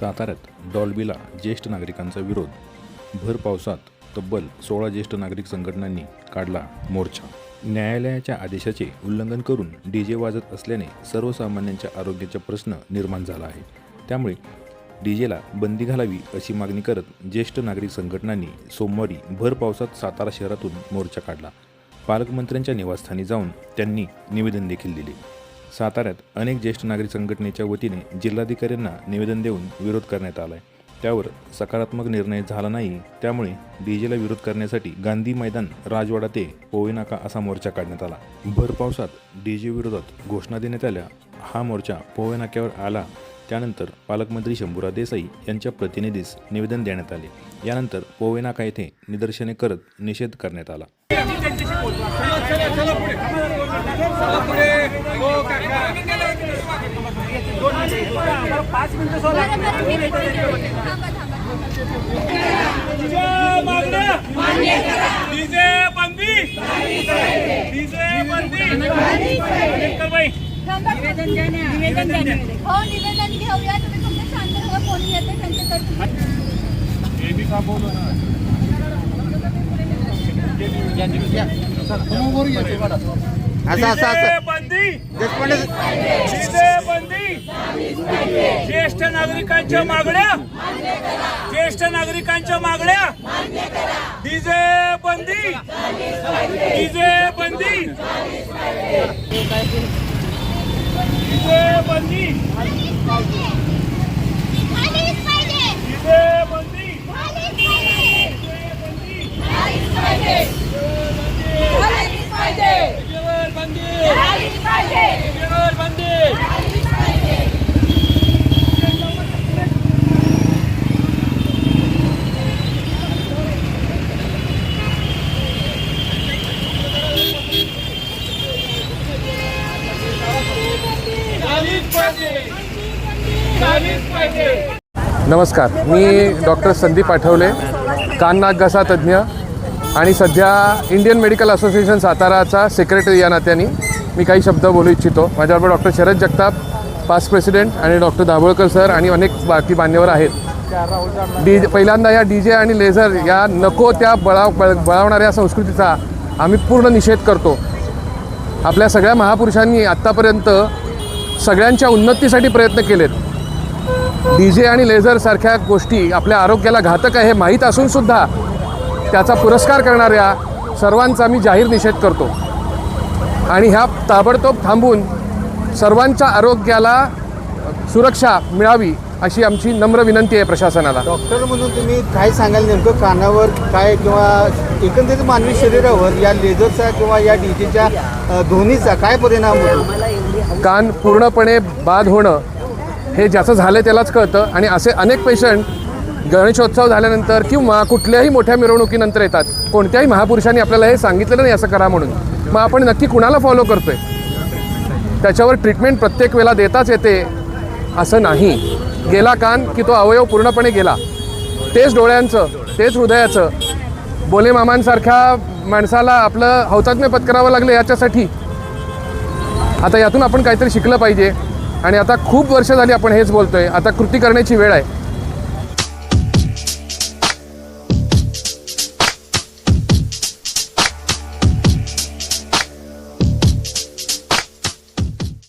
साताऱ्यात डॉल्बीला ज्येष्ठ नागरिकांचा विरोध. भर पावसात तब्बल सोळा ज्येष्ठ नागरिक संघटनांनी काढला मोर्चा. न्यायालयाच्या आदेशाचे उल्लंघन करून डी जे वाजत असल्याने सर्वसामान्यांच्या आरोग्याचा प्रश्न निर्माण झाला आहे. त्यामुळे डी जेला बंदी घालावी अशी मागणी करत ज्येष्ठ नागरिक संघटनांनी सोमवारी भर पावसात सातारा शहरातून मोर्चा काढला. पालकमंत्र्यांच्या निवासस्थानी जाऊन त्यांनी निवेदन देखील दिले. साताऱ्यात अनेक ज्येष्ठ नागरिक संघटनेच्या वतीने जिल्हाधिकाऱ्यांना निवेदन देऊन विरोध करण्यात आलाय. त्यावर सकारात्मक निर्णय झाला नाही त्यामुळे डीजेला विरोध करण्यासाठी गांधी मैदान राजवाडा ते पोवेनाका असा मोर्चा काढण्यात आला. भर पावसात डीजे विरोधात घोषणा देण्यात आल्या. हा मोर्चा पोवेनाक्यावर आला त्यानंतर पालकमंत्री शंभूराज देसाई यांच्या प्रतिनिधीस निवेदन देण्यात आले. यानंतर पोवे नाका येथे निदर्शने करत निषेध करण्यात आला. निवेदन द्या. निवेदन द्या. हो निवेदन घेऊया. तुम्ही फक्त शांत राहा कोणी येते त्यांच्यातर्फे असं असं डीजे असं बंदी. देशपांडे डीजे बंदी. ज्येष्ठ नागरिकांच्या मागण्या. ज्येष्ठ नागरिकांच्या मागण्या. डीजे बंदी. डीजे बंदी. डीजे बंदी झालीच पाहिजे डीजे बंदी झालीच पाहिजे झालीच पाहिजे झालीच पाहिजे झालीच पाहिजे झालीच पाहिजे नमस्कार मी डॉक्टर संदीप आठवले कान नाक घसा तज्ज्ञ आणि सध्या इंडियन मेडिकल असोसिएशन साताराचा सेक्रेटरी या नात्याने मी काही शब्द बोलू इच्छितो. माझ्याबरोबर doctor Sharad Jagtap past president आणि डॉक्टर दाभोळकर सर आणि अनेक बाकी मान्यवर आहेत. डी पहिल्यांदा या डी जे आणि लेझर या नको त्या बळाव बळ बळावणाऱ्या संस्कृतीचा आम्ही पूर्ण निषेध करतो. आपल्या सगळ्या महापुरुषांनी आत्तापर्यंत सगळ्यांच्या उन्नतीसाठी प्रयत्न केलेत. डी जे आणि लेझर सारख्या गोष्टी आपल्या आरोग्याला घातक आहे हे माहीत असून सुद्धा त्याचा पुरस्कार करणाऱ्या सर्वांचा मी जाहीर निषेध करतो. आणि ह्या ताबडतोब थांबून सर्वांच्या आरोग्याला सुरक्षा मिळावी अशी आमची नम्र विनंती आहे प्रशासनाला. डॉक्टर म्हणून तुम्ही काय सांगाल नेमकं? कानावर काय किंवा एकंदरीत मानवी शरीरावर या लेझरचा किंवा या डीजेच्या ध्वनीचा काय परिणाम होतो? कान पूर्णपणे बाद होणं हे ज्याचं झालं त्यालाच कळतं. आणि असे अनेक पेशंट गणेशोत्सव झाल्यानंतर किंवा कुठल्याही मोठ्या मिरवणुकीनंतर येतात. कोणत्याही महापुरुषांनी आपल्याला हे सांगितलेलं नाही असं करा म्हणून. मग आपण नक्की कुणाला फॉलो करतोय? त्याच्यावर ट्रीटमेंट प्रत्येक वेळेला देताच येते असं नाही. गेला कान की तो अवयव पूर्णपणे गेला. तेच डोळ्यांचं तेच हृदयाचं. बोले मामांसारख्या माणसाला आपलं हौतात्म्य पत्करावं लागलं याच्यासाठी. आता यातून आपण काहीतरी शिकलं पाहिजे. आणि आता खूप वर्ष झाली आपण हेच बोलतोय. आता कृती करण्याची वेळ आहे.